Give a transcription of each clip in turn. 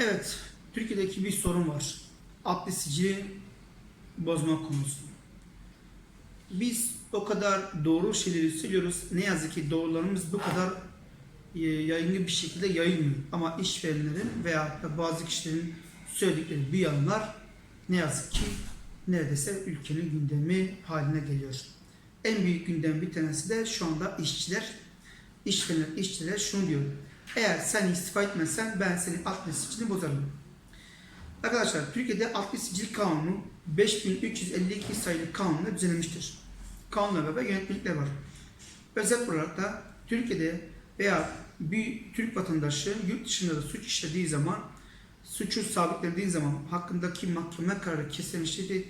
Evet, Türkiye'deki bir sorun var. Adli sicili bozma konusu. Biz o kadar doğru şeyleri söylüyoruz. Ne yazık ki doğrularımız bu kadar e, yayınlı bir şekilde yayılmıyor. Ama işverenlerin veya bazı kişilerin söyledikleri bir yalanlar ne yazık ki neredeyse ülkenin gündemi haline geliyor. En büyük gündem bir tanesi de şu anda işçiler. İşverenler, işçiler şunu diyor. Eğer sen istifa etmezsen ben senin adli sicilini bozarım. Arkadaşlar Türkiye'de adli sicil kanunu 5352 sayılı kanunla düzenlenmiştir. Kanunlar ve yönetmelikler var. Özet olarak da Türkiye'de veya bir Türk vatandaşı yurt dışında da suç işlediği zaman suçu sabitlediği zaman hakkındaki mahkeme kararı kesinleştiği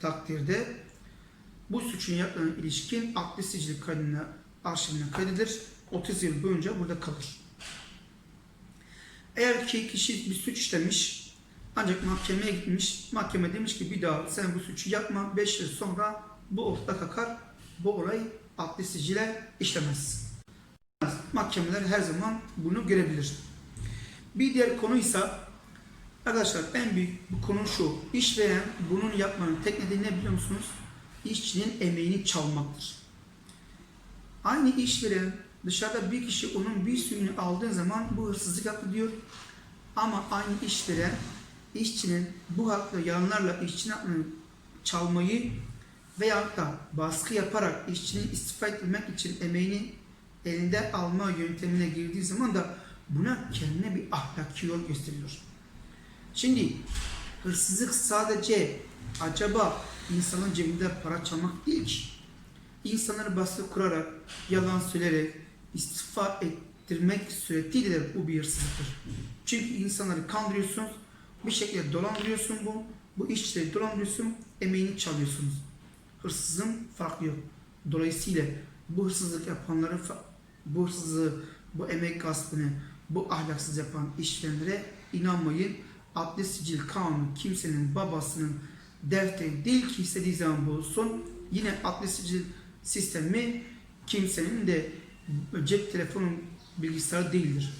takdirde bu suçun yaptığına ilişkin adli sicil kaydına arşivine kaydedilir. 30 yıl boyunca burada kalır. Eğer ki kişi bir suç işlemiş ancak mahkemeye gitmiş, mahkeme demiş ki bir daha sen bu suçu yapma, 5 yıl sonra bu ortada kakar, bu olay adli sicile işlemez. Mahkemeler her zaman bunu görebilir. Bir diğer konuysa arkadaşlar en büyük bu konu şu. İşveren bunun yapmanın tek nedeni ne biliyor musunuz? İşçinin emeğini çalmaktır. Aynı işveren dışarıda bir kişi onun bir suyunu aldığı zaman bu hırsızlık yaptı diyor. Ama aynı işveren işçinin bu haklı yalanlarla işçinin hakkını çalmayı veyahut da baskı yaparak işçinin istifa ettirmek için emeğini elinde alma yöntemine girdiği zaman da buna kendine bir ahlaki yol gösteriyor. Şimdi hırsızlık sadece acaba insanın cebinde para çalmak değil ki. İnsanları baskı kurarak, yalan söyleyerek, istifa ettirmek suretiyle de bu bir hırsızlıktır. Çünkü insanları kandırıyorsunuz, bir şekilde dolandırıyorsun bu, bu işçileri dolandırıyorsun, emeğini çalıyorsunuz. Hırsızın farkı yok. Dolayısıyla bu hırsızlık yapanları, bu hırsızlığı, bu emek gaspını, bu ahlaksız yapan işverenlere inanmayın. Adli sicil kanunu kimsenin babasının defteri değil ki istediği zaman bulsun. Yine adli sicil sistemi kimsenin de cep telefonun bilgisayarı değildir.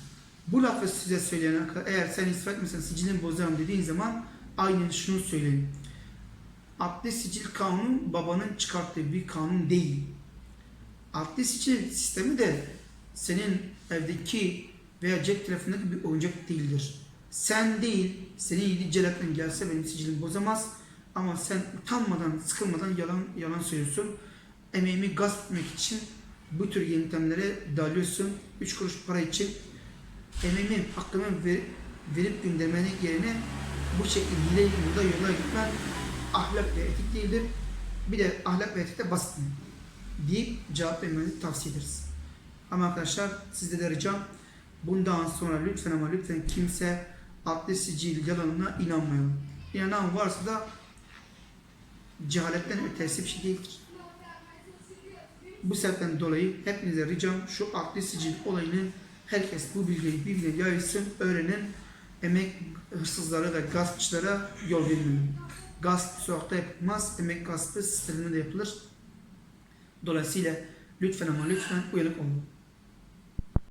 Bu lafı size söyleyen eğer sen istifa etmesen sicilini bozarım dediğin zaman aynen şunu söyleyin. Adli sicil kanunu babanın çıkarttığı bir kanun değil. Adli sicil sistemi de senin evdeki veya cep telefonundaki bir oyuncak değildir. Sen değil, senin yedi celatin gelse benim sicilim bozamaz. Ama sen utanmadan, sıkılmadan yalan yalan söylüyorsun. Emeğimi gasp etmek için bu tür yöntemlere dalıyorsun. Üç kuruş para için emeğimi, hakkımı ver, verip göndermenin yerine bu şekilde hile yolda yola gitmen ahlak ve etik değildir. Bir de ahlak ve etikte basit mi? deyip cevap vermenizi tavsiye ederiz. Ama arkadaşlar sizde de ricam bundan sonra lütfen ama lütfen kimse adli sicil yalanına inanmayın. İnanan varsa da cehaletten ötesi bir şey değil. Bu sebepten dolayı hepinize ricam şu adli sicil olayını herkes bu bilgiyi birbirine yaysın, öğrenin. Emek hırsızlara ve gaspçılara yol verin. Gasp sokakta yapılmaz, emek gaspı sisteminde de yapılır. Dolayısıyla lütfen ama lütfen uyanık olun.